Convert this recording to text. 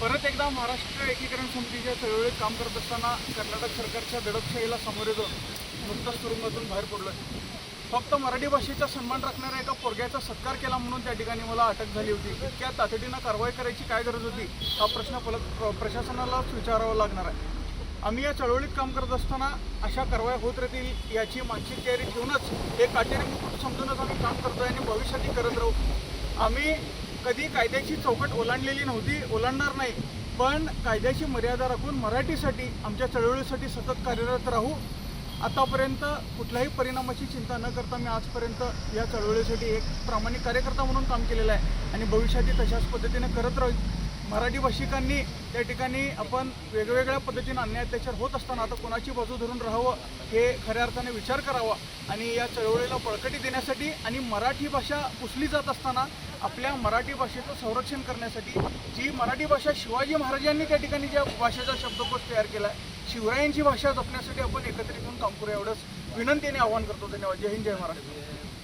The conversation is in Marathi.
परत एकदा महाराष्ट्र एकीकरण समितीच्या चळवळीत काम करत असताना कर्नाटक सरकारच्या दडपशाहीला सामोरे जाऊन नुकताच तुरुंगातून बाहेर पडलं फक्त मराठी भाषेचा सन्मान राखणाऱ्या एका पोरग्याचा सत्कार केला म्हणून त्या ठिकाणी मला अटक झाली होती. इतक्या तातडीनं कारवाई करायची काय गरज होती हा प्रश्न पल प्रशासनालाच विचारावा लागणार आहे. आम्ही या चळवळीत काम करत असताना अशा कारवाया होत राहतील याची मानसिक तयारी ठेवूनच एक काटेरी मुकुट समजूनच आम्ही काम करतोय आणि भविष्यातही करत राहू. आम्ही कधी कायद्याची चौकट ओलांडलेली नव्हती ओलांडणार नाही. पण कायद्याची मर्यादा राखून मराठीसाठी आमच्या चळवळीसाठी सतत कार्यरत राहू. आतापर्यंत कुठल्याही परिणामाची चिंता न करता मी आजपर्यंत या चळवळीसाठी एक प्रामाणिक कार्यकर्ता म्हणून काम केलेलं आहे आणि भविष्यातही तशाच पद्धतीने करत राहू मराठी भाषिकांनी त्या ठिकाणी आपण वेगवेगळ्या पद्धतीने अन्याय अत्याचार होत असताना आता कोणाची बाजू धरून राहावं हे खऱ्या अर्थाने विचार करावा आणि या चळवळीला बळकटी देण्यासाठी आणि मराठी भाषा पुसली जात असताना आपल्या मराठी भाषेचं संरक्षण करण्यासाठी जी मराठी भाषा शिवाजी महाराजांनी त्या ठिकाणी ज्या भाषेचा शब्दकोश तयार केला आहे शिवरायांची भाषा जपण्यासाठी आपण एकत्रित येऊन काम करूया एवढंच विनंतीने आवाहन करतो. धन्यवाद. जय हिंद जय महाराष्ट्र.